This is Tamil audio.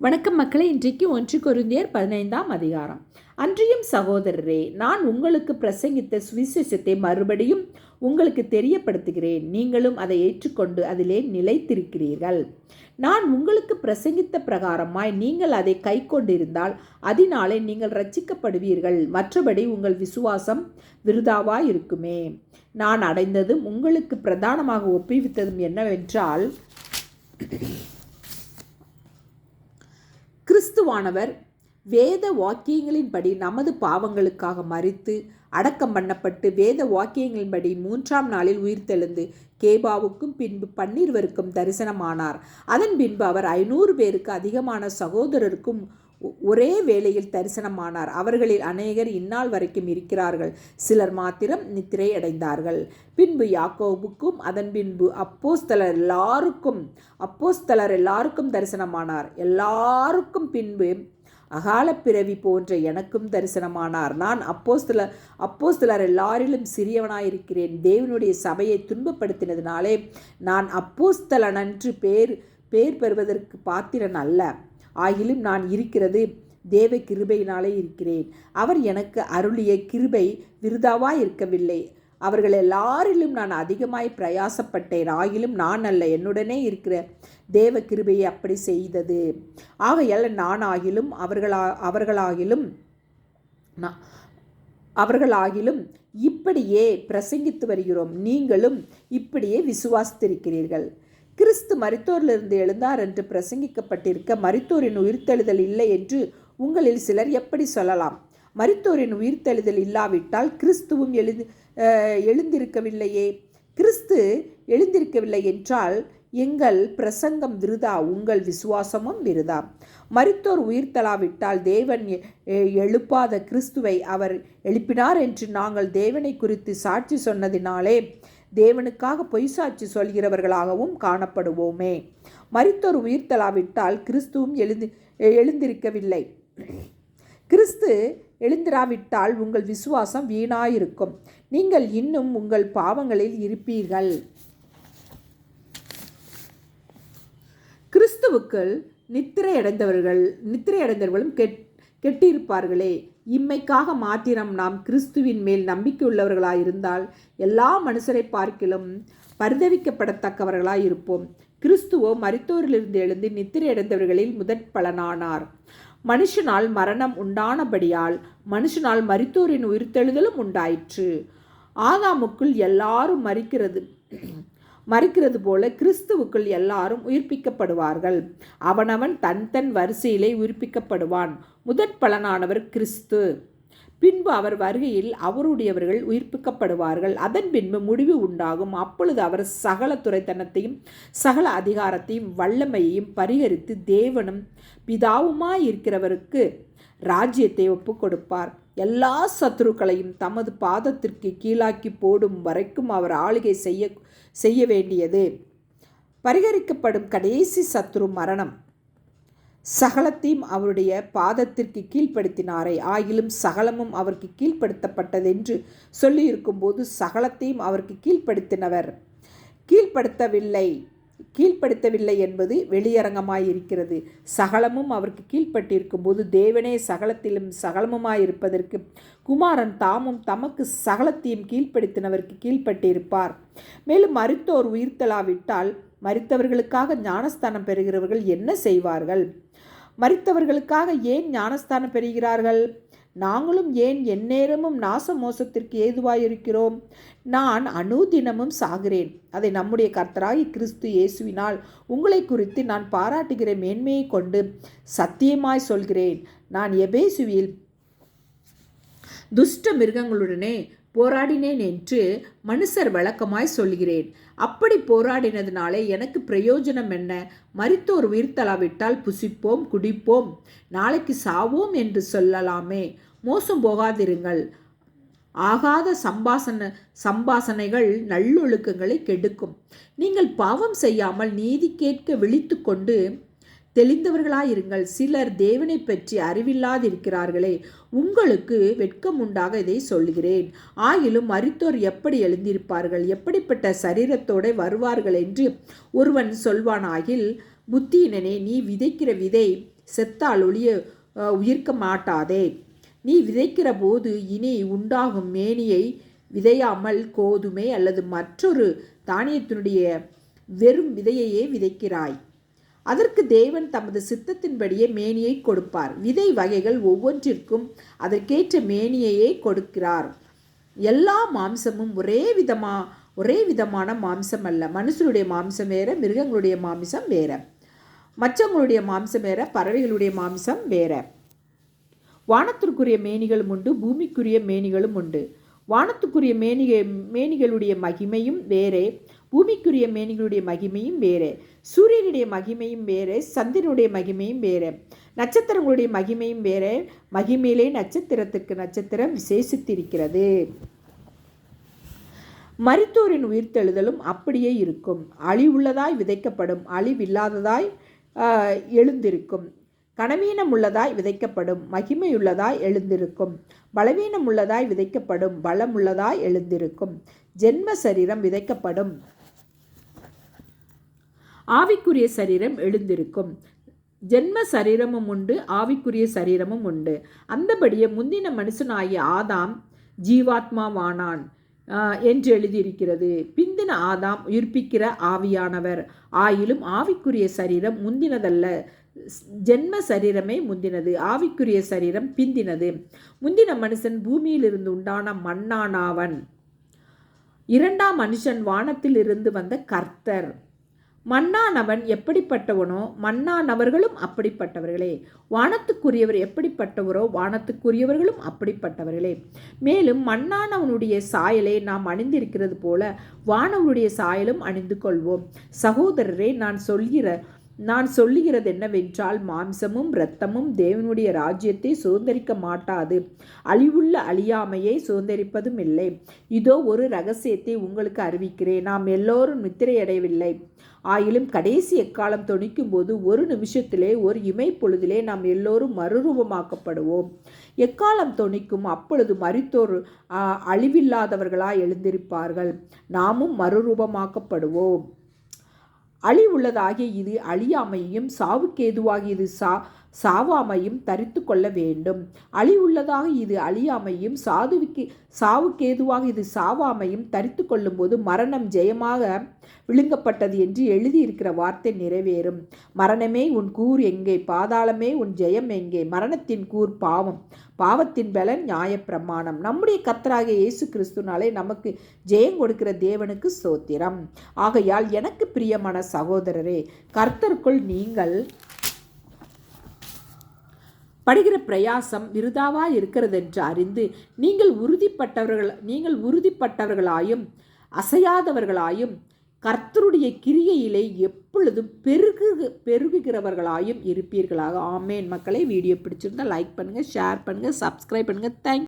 வணக்கம் மக்களே இன்றைக்கு ஒன்று குருந்தியர் பதினைந்தாம் அதிகாரம். அன்றியும் சகோதரரே நான் உங்களுக்கு பிரசங்கித்த சுவிசேஷத்தை மறுபடியும் உங்களுக்கு தெரியப்படுத்துகிறேன். நீங்களும் அதை ஏற்றுக்கொண்டு அதிலே நிலைத்திருக்கிறீர்கள். நான் உங்களுக்கு பிரசங்கித்த பிரகாரமாய் நீங்கள் அதை கை கொண்டிருந்தால் அதனாலே நீங்கள் ரட்சிக்கப்படுவீர்கள் மற்றபடி உங்கள் விசுவாசம் விருதாவாய் இருக்குமே நான் அடைந்ததும் உங்களுக்கு பிரதானமாக ஒப்புவித்ததும் என்னவென்றால் இயேசுவானவர் வேத வாக்கியங்களின்படி நமது பாவங்களுக்காக மறித்து அடக்கம் பண்ணப்பட்டு வேத வாக்கியங்களின்படி மூன்றாம் நாளில் உயிர்த்தெழுந்து கேபாவுக்கும் பின்பு பன்னீர்வருக்கும் தரிசனமானார். அதன் பின்பு அவர் ஐநூறு பேருக்கு அதிகமான சகோதரருக்கும் ஒரே வேளையில் தரிசனமானார். அவர்களில் அநேகர் இந்நாள் வரைக்கும் இருக்கிறார்கள். சிலர் மாத்திரம் நித்திரை அடைந்தார்கள் பின்பு யாக்கோபுக்கும் அதன் பின்பு அப்போஸ்தலர் எல்லாருக்கும் அப்போஸ்தலர் எல்லாருக்கும் தரிசனமானார். எல்லாருக்கும் பின்பு அகால பிறவி போன்ற எனக்கும் தரிசனமானார். நான் அப்போஸ்தல அப்போஸ்தலர் எல்லாரிலும் சிறியவனாயிருக்கிறேன். தேவனுடைய சபையை துன்பப்படுத்தினதினாலே நான் அப்போஸ்தலனன்று பேர் பேர் பெறுவதற்கு பாத்திரன் அல்ல. ஆகிலும் நான் இருக்கிறது தேவ கிருபையினாலே இருக்கிறேன். அவர் எனக்கு அருளிய கிருபை விருதாவாய் இருக்கவில்லை. அவர்கள் எல்லாரிலும் நான் அதிகமாய் பிரயாசப்பட்டேன். ஆகிலும் நான் அல்ல என்னுடனே இருக்கிற தேவ கிருபையை அப்படி செய்தது. ஆகையால் நான் ஆகிலும் அவர்களா அவர்களாகிலும் நான் அவர்களாகிலும் இப்படியே பிரசங்கித்து வருகிறோம். நீங்களும் இப்படியே விசுவாசித்திருக்கிறீர்கள். கிறிஸ்து மரித்தோரிலிருந்து எழுந்தார் என்று பிரசங்கிக்கப்பட்டிருக்க மரித்தோரின் உயிர்த்தெழுதல் இல்லை என்று உங்களில் சிலர் எப்படி சொல்லலாம்? மரித்தோரின் உயிர்த்தெழுதல் இல்லாவிட்டால் கிறிஸ்துவும் எழுந்து எழுந்திருக்கவில்லையே. கிறிஸ்து எழுந்திருக்கவில்லை என்றால் எங்கள் பிரசங்கம் விருதா? உங்கள் விசுவாசமும் விருதா? மருத்தோர் உயிர்த்தலாவிட்டால் தேவன் எ- எழுப்பாத கிறிஸ்துவை அவர் எழுப்பினார் என்று நாங்கள் தேவனை குறித்து சாட்சி சொன்னதினாலே தேவனுக்காக பொய்சாட்சி சொல்கிறவர்களாகவும் காணப்படுவோமே. மரித்தோர் உயிர்த்தலாவிட்டால் கிறிஸ்துவும் எழுந்து எழுந்திருக்கவில்லை. கிறிஸ்து எழுந்திராவிட்டால் உங்கள் விசுவாசம் வீணாயிருக்கும். நீங்கள் இன்னும் உங்கள் பாவங்களில் இருப்பீர்கள். கிறிஸ்துவுக்குள் நித்திரை அடைந்தவர்கள் நித்திரை அடைந்தவர்களும் கெட் கெட்டியிருப்பார்களே. இம்மைக்காக மாத்திரம் நாம் கிறிஸ்துவின் மேல் நம்பிக்கையுள்ளவர்களாயிருந்தால் எல்லா மனுஷரை பார்க்கிலும் பரிதவிக்கப்படத்தக்கவர்களாக இருப்போம். கிறிஸ்துவோ மரித்தோரிலிருந்து எழுந்து நித்திரை அடைந்தவர்களில் முதற் பலனானார் மனுஷனால் மரணம் உண்டானபடியால் மனுஷனால் மரித்தோரின் உயிர்த்தெழுதலும் உண்டாயிற்று. ஆதாமுக்குள் எல்லாரும் மறிக்கிறது மறிக்கிறது போல கிறிஸ்துவுக்குள் எல்லாரும் உயிர்ப்பிக்கப்படுவார்கள். அவனவன் தன் தன் வரிசையிலே உயிர்ப்பிக்கப்படுவான். முதற் பலனானவர் கிறிஸ்து. பின்பு அவர் வருகையில் அவருடையவர்கள் உயிர்ப்பிக்கப்படுவார்கள். அதன் பின்பு முடிவு உண்டாகும். அப்பொழுது அவர் சகல துறைத்தனத்தையும் சகல அதிகாரத்தையும் வல்லமையையும் பரிகரித்து தேவனும் பிதாவுமாய் இருக்கிறவருக்கு ராஜ்யத்தை ஒப்புக் கொடுப்பார் எல்லா சத்துருக்களையும் தமது பாதத்திற்கு கீழாக்கி போடும் வரைக்கும் அவர் ஆளுகை செய்ய செய்ய வேண்டியது. பரிகரிக்கப்படும் கடைசி சத்ரு மரணம். சகலத்தையும் அவருடைய பாதத்திற்கு கீழ்ப்படுத்தினாரே. ஆயிலும் சகலமும் அவருக்கு கீழ்ப்படுத்தப்பட்டதென்று சொல்லியிருக்கும்போது சகலத்தையும் அவருக்கு கீழ்ப்படுத்தினவர். கீழ்ப்படுத்தவில்லை. கீழ்ப்படுத்தவில்லை என்பது வெளியரங்கமாயிருக்கிறது. சகலமும் அவருக்கு கீழ்ப்பட்டிருக்கும் போது தேவனே சகலத்திலும் சகலமுமாயிருப்பதற்கு குமாரன் தாமும் தமக்கு சகலத்தையும் கீழ்ப்படுத்தினவருக்கு கீழ்ப்பட்டிருப்பார். மேலும் மரித்தோர் உயிர்த்தலாவிட்டால் மறித்தவர்களுக்காக ஞானஸ்தானம் பெறுகிறவர்கள் என்ன செய்வார்கள்? மறித்தவர்களுக்காக ஏன் ஞானஸ்தானம் பெறுகிறார்கள்? நாங்களும் ஏன் எந்நேரமும் நாச மோசத்திற்கு ஏதுவாயிருக்கிறோம்? நான் அனுதினமும் சாகிறேன். அதை நம்முடைய கர்த்தராகி கிறிஸ்து இயேசுவினால் உங்களை குறித்து நான் பாராட்டுகிற மேன்மையை கொண்டு சத்தியமாய் சொல்கிறேன். நான் எபேசுவில் துஷ்ட மிருகங்களுடனே போராடினேன் என்று மனுஷர் வழக்கமாய் சொல்கிறேன் அப்படி போராடினதுனாலே எனக்கு பிரயோஜனம் என்ன? மறித்தோர் உயிர் தலாவிட்டால் புசிப்போம் குடிப்போம் நாளைக்கு சாவோம் என்று சொல்லலாமே. மோசம் போகாதிருங்கள். ஆகாத சம்பாசன சம்பாசனைகள் நல்லொழுக்கங்களை கெடுக்கும். நீங்கள் பாவம் செய்யாமல் நீதி கேட்க விழித்து கொண்டு தெளிந்தவர்களாயிருங்கள். சிலர் தேவனை பற்றி அறிவில்லாதிருக்கிறார்களே உங்களுக்கு வெட்கம் உண்டாக இதை சொல்கிறேன் ஆயிலும் மரித்தோர் எப்படி எழுந்திருப்பார்கள்? எப்படிப்பட்ட சரீரத்தோடு வருவார்கள் என்று ஒருவன் சொல்வானாகில் புத்தியினனே நீ விதைக்கிற விதை செத்தால் ஒளிய உயிர்க்க மாட்டாதே. நீ விதைக்கிற போது இனி உண்டாகும் மேனியை விதையாமல் கோதுமை அல்லது மற்றொரு தானியத்தினுடைய வெறும் விதையையே விதைக்கிறாய். அதற்கு தேவன் தமது சித்தத்தின்படியே மேனியை கொடுப்பார். விதை வகைகள் ஒவ்வொன்றிற்கும் அதற்கேற்ற மேனியையே கொடுக்கிறார். எல்லா மாம்சமும் ஒரே விதமா ஒரே விதமான மாம்சம் அல்ல. மனுஷனுடைய மாம்சம் வேற மிருகங்களுடைய மாம்சம் வேற. மற்றவங்களுடைய மாம்சம் வேற பறவைகளுடைய மாம்சம் வேற. வானத்திற்குரிய மேனிகளும் உண்டு பூமிக்குரிய மேனிகளும் உண்டு. வானத்துக்குரிய மேனிகை மேனிகளுடைய மகிமையும் வேறே. பூமிக்குரிய மேனிகளுடைய மகிமையும் வேறு. சூரியனுடைய மகிமையும் வேறு. சந்திரனுடைய மகிமையும் வேறு. நட்சத்திரங்களுடைய மகிமையும் வேறு. மகிமையிலே நட்சத்திரத்துக்கு நட்சத்திரம் விசேஷித்திருக்கிறது. மருத்துவரின் உயிர்த்தெழுதலும் அப்படியே இருக்கும். அழிவுள்ளதாய் விதைக்கப்படும். அழிவில்லாததாய் எழுந்திருக்கும். கனவீனம் உள்ளதாய் விதைக்கப்படும். மகிமையுள்ளதாய் எழுந்திருக்கும். பலவீனம் உள்ளதாய் விதைக்கப்படும். பலம் உள்ளதாய் எழுந்திருக்கும். ஜென்ம சரீரம் விதைக்கப்படும். ஆவிக்குரிய சரீரம் எழுந்திருக்கும். ஜென்ம சரீரமும் உண்டு ஆவிக்குரிய சரீரமும் உண்டு. அந்தபடியே முந்தின மனுஷனாகிய ஆதாம் ஜீவாத்மாவானான் என்று எழுதியிருக்கிறது. பிந்தின ஆதாம் உயிர்ப்பிக்கிற ஆவியானவர். ஆயிலும் ஆவிக்குரிய சரீரம் முந்தினதல்ல. ஜென்ம சரீரமே முந்தினது ஆவிக்குரிய சரீரம் பிந்தினது. முந்தின மனுஷன் பூமியிலிருந்து உண்டான மண்ணானாவன் இரண்டாம் மனுஷன் வானத்தில் இருந்து வந்த கர்த்தர். மன்னானவன் எப்படிப்பட்டவனோ மன்னானவர்களும் அப்படிப்பட்டவர்களே. வானத்துக்குரியவர் எப்படிப்பட்டவரோ வானத்துக்குரியவர்களும் அப்படிப்பட்டவர்களே. மேலும் மன்னானவனுடைய சாயலை நாம் அணிந்திருக்கிறது போல வானவனுடைய சாயலும் அணிந்து கொள்வோம். சகோதரரே நான் சொல்கிற நான் சொல்லுகிறது என்னவென்றால் மாம்சமும் இரத்தமும் தேவனுடைய ராஜ்யத்தை சுதந்திரிக்க மாட்டாது. அழிவுள்ள அழியாமையை சுதந்திரிப்பதும் இல்லை. இதோ ஒரு ரகசியத்தை உங்களுக்கு அறிவிக்கிறேன். நாம் எல்லோரும் நித்திரையடையவில்லை. ஆயிலும் கடைசி எக்காலம் தொணிக்கும் போது ஒரு நிமிஷத்திலே ஒரு இமை பொழுதிலே நாம் எல்லோரும் மறுரூபமாக்கப்படுவோம். எக்காலம் தொணிக்கும் அப்பொழுது மறித்தோர் அழிவில்லாதவர்களாய் எழுந்திருப்பார்கள். நாமும் மறுரூபமாக்கப்படுவோம். அழிவுள்ளதாகிய இது அழியாமையும் சாவுக்கேதுவாகியது சா சாவாமையும் தரித்து கொள்ள வேண்டும். அழிவுள்ளதாக இது அழியாமையும் சாதுவுக்கு சாவுக்கேதுவாக இது சாவாமையும் தரித்து கொள்ளும்போது மரணம் ஜெயமாக விழுங்கப்பட்டது என்று எழுதியிருக்கிற வார்த்தை நிறைவேறும். மரணமே உன் கூர் எங்கே? பாதாளமே உன் ஜெயம் எங்கே? மரணத்தின் கூர் பாவம். பாவத்தின் பலன் நியாயப்பிரமாணம். நம்முடைய கத்தராக இயேசு கிறிஸ்துனாலே நமக்கு ஜெயம் கொடுக்கிற தேவனுக்கு சோத்திரம் ஆகையால் எனக்கு பிரியமான சகோதரரே கர்த்தருக்குள் நீங்கள் படுகிற பிரயாசம் விருதாவா இருக்கிறதென்று அறிந்து நீங்கள் உறுதிப்பட்டவர்கள் நீங்கள் உறுதிப்பட்டவர்களாயும் அசையாதவர்களாயும் கர்த்தருடைய கிரியையிலே எப்பொழுதும் பெருகு பெருகுகிறவர்களாயும் இருப்பீர்களாக. ஆமேன். மக்களை வீடியோ பிடிச்சிருந்தால் லைக் பண்ணுங்கள் ஷேர் பண்ணுங்கள் சப்ஸ்கிரைப் பண்ணுங்கள் தேங்க்